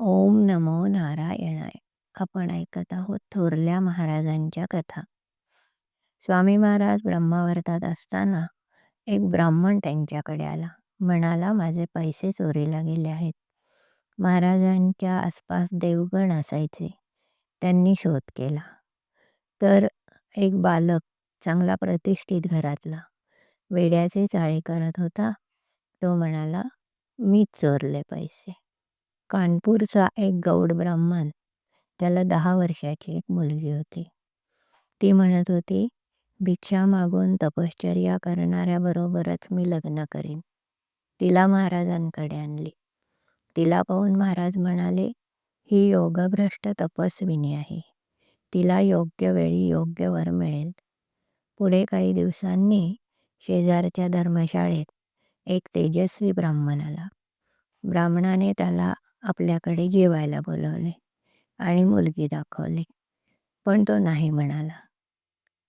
ओम नमो नारायणाय. आपण ऐकत आहोत थोरल्या महाराजांच्या कथा. स्वामी महाराज ब्रह्मावर्तात असताना एक ब्राह्मण त्यांच्याकडे आला. म्हणाला माझे पैसे चोरीला गेले आहेत. महाराजांच्या आसपास देवगण असायचे. त्यांनी शोध केला. तर एक बालक चांगला प्रतिष्ठित घरातला. वेड्याचे चाळे करत होता. तो म्हणाला मीच चोरले पैसे. कानपूरचा एक गौड ब्राह्मण. त्याला दहा वर्षाची एक मुलगी होती. ती म्हणत होती भिक्षा मागून तपश्चर्या करणाऱ्याबरोबरच मी लग्न करीन. तिला महाराजांकडे आणली. तिला पाहून महाराज म्हणाले ही योगभ्रष्ट तपस्विनी आहे. तिला योग्य वेळी योग्य वर मिळेल. पुढे काही दिवसांनी शेजारच्या धर्मशाळेत एक तेजस्वी ब्राह्मण आला. ब्राह्मणाने त्याला आपल्याकडे जेवायला बोलवले आणि मुलगी दाखवली. पण तो नाही म्हणाला.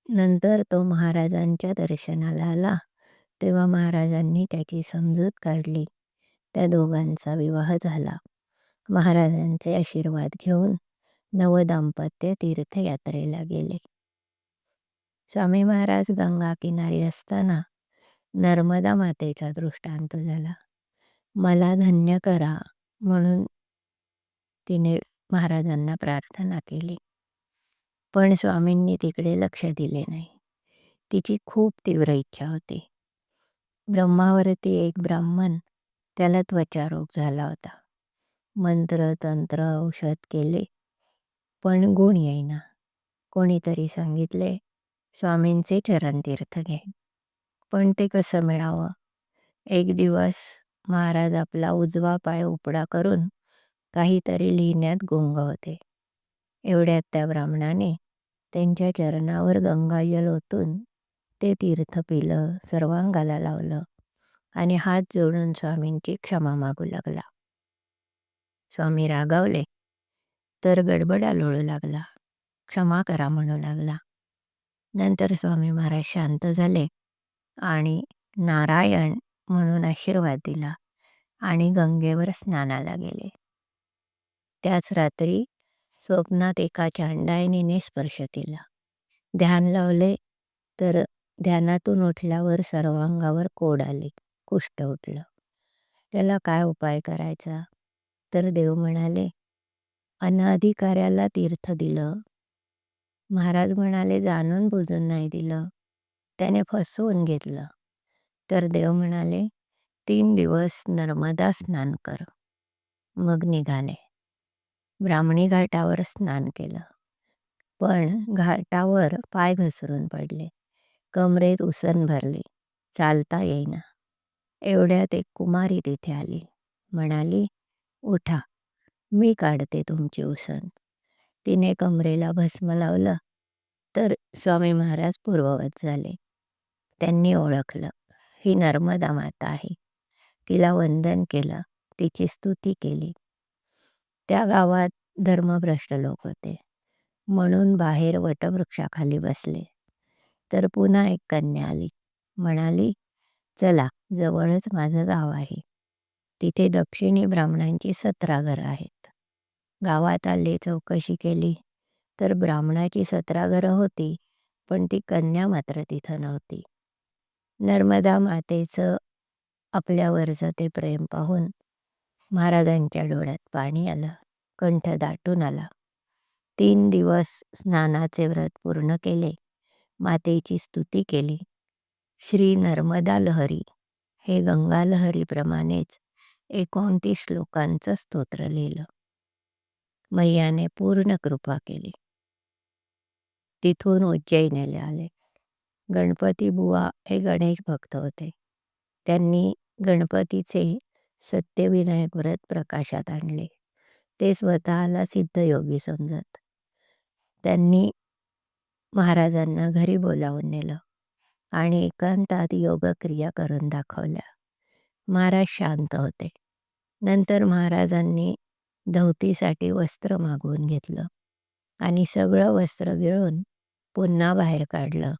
नंतर तो महाराजांच्या दर्शनाला आला. तेव्हा महाराजांनी त्याची समजूत काढली. त्या दोघांचा विवाह झाला. महाराजांचे आशीर्वाद घेऊन नवदाम्पत्य तीर्थयात्रेला गेले. स्वामी महाराज गंगा किनारी असताना नर्मदा मातेचा दृष्टांत झाला. मला धन्य करा. म्हणून तिने महाराजांना प्रार्थना केली. पण स्वामींनी तिकडे लक्ष दिले नाही. तिची खूप तीव्र इच्छा होती. ब्रह्मावरती एक ब्राह्मण त्याला त्वचारोग झाला होता. मंत्र तंत्र औषध केले पण गुण येईना. कोणीतरी सांगितले स्वामींचे चरणतीर्थ घे. पण ते कसं मिळावं? एक दिवस महाराज आपला उजवा पाय उपडा करून काहीतरी लिहिण्यात गुंग होते. एवढ्यात त्या ब्राह्मणाने त्यांच्या चरणावर गंगाजल ओतून ते तीर्थ पिलं सर्वांगाला लावलं आणि हात जोडून स्वामींची क्षमा मागू लागला. स्वामी रागावले तर गडबडा लोळू लागला क्षमा करा म्हणू लागला. नंतर स्वामी महाराज शांत झाले आणि नारायण म्हणून आशीर्वाद दिला आणि गंगेवर स्नानाला गेले. त्याच रात्री स्वप्नात एका चांडायनीने स्पर्श केला. ध्यान लावले तर ध्यानातून उठल्यावर सर्वांगावर कोड आले. कुष्ठ उठलं. त्याला काय उपाय करायचा? तर देव म्हणाले अनाधिकाऱ्याला तीर्थ दिलं. महाराज म्हणाले जाणून बुजून नाही दिलं. त्याने फसवून घेतलं. तर देव म्हणाले तीन दिवस नर्मदा स्नान कर. मग निघाले. ब्राह्मणी घाटावर स्नान केलं. पण घाटावर पाय घसरून पडले. कमरेत उसन भरली. चालता येईना. एवढ्यात एक कुमारी तिथे आली. म्हणाली उठा. मी काढते तुमची उसन तिने कमरेला भस्म लावलं. तर स्वामी महाराज पूर्ववत झाले. त्यांनी ओळखलं. ही नर्मदा माता आहे. तिला वंदन केलं तिची स्तुती केली. त्या गावात धर्मभ्रष्ट लोक होते. म्हणून बाहेर वटवृक्षाखाली बसले. तर पुन्हा एक कन्या आली. म्हणाली चला जवळच माझं गाव आहे. तिथे दक्षिणी ब्राह्मणांची सतरा घरं आहेत. गावात आले चौकशी केली. तर ब्राह्मणाची सतरा घरं होती पण ती कन्या मात्र तिथं नव्हती. नर्मदा मातेचं आपल्यावरचं ते प्रेम पाहून महाराजांच्या डोळ्यात पाणी आलं कंठ दाटून आला. तीन दिवस स्नानाचे व्रत पूर्ण केले मातेची स्तुती केली. श्री नर्मदा लहरी हे गंगा लहरीप्रमाणेच एकोणतीस श्लोकांचं स्तोत्र लिहिलं. मैयाने पूर्ण कृपा केली. तिथून उज्जैनेला आले. गणपती बुवा हे गणेश भक्त होते. त्यांनी गणपतीचे सत्यविनायक व्रत प्रकाशात आणले. ते स्वतःला सिद्धयोगी समजत. त्यांनी महाराजांना घरी बोलावून नेलं आणि एकांतात योगक्रिया करून दाखवल्या. महाराज शांत होते. नंतर महाराजांनी धवतीसाठी वस्त्र मागवून घेतलं आणि सगळं वस्त्र गिळून पुन्हा बाहेर काढलं.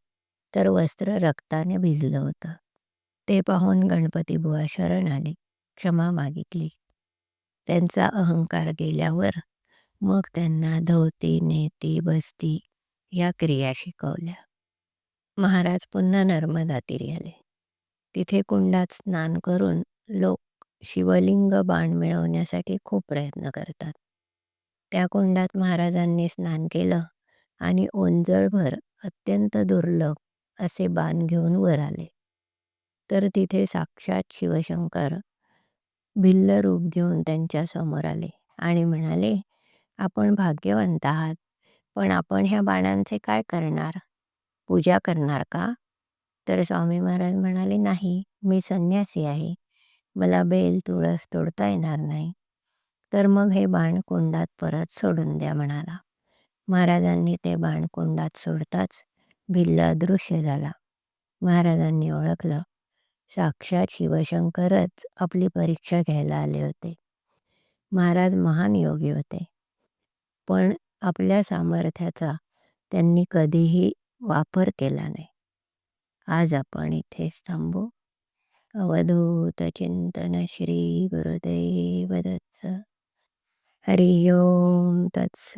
तर वस्त्र रक्ताने भिजलं होतं. ते पाहून गणपती बुवा शरण आले. क्षमा मागितली. त्यांचा अहंकार गेल्यावर मग त्यांना धवती नेती बसती या क्रिया शिकवल्या. महाराज पुन्हा नर्मदा तीरी आले. तिथे कुंडात स्नान करून लोक शिवलिंग बाण मिळवण्यासाठी खूप प्रयत्न करतात. त्या कुंडात महाराजांनी स्नान केलं आणि ओंजळभर अत्यंत दुर्लभ असे बाण घेऊन वर आले. तर तिथे साक्षात शिवशंकर भिल्ल रूप घेऊन त्यांच्यासमोर आले आणि म्हणाले आपण भाग्यवंत आहात पण आपण ह्या बाणांचे काय करणार? पूजा करणार का? तर स्वामी महाराज म्हणाले नाही मी संन्यासी आहे. मला बेल तुळस तोडता येणार नाही. तर मग हे बाण कुंडात परत सोडून द्या म्हणाला. महाराजांनी ते बाण कुंडात सोडताच भिल्ल दृश्य झाला. महाराजांनी ओळखलं. साक्षात शिवशंकरच आपली परीक्षा घ्यायला आले होते. महाराज महान योगी होते. पण आपल्या सामर्थ्याचा त्यांनी कधीही वापर केला नाही. आज आपण इथेच थांबू. अवधूत चिंतन श्री गुरुदेव दत्त हरिओम तत्स.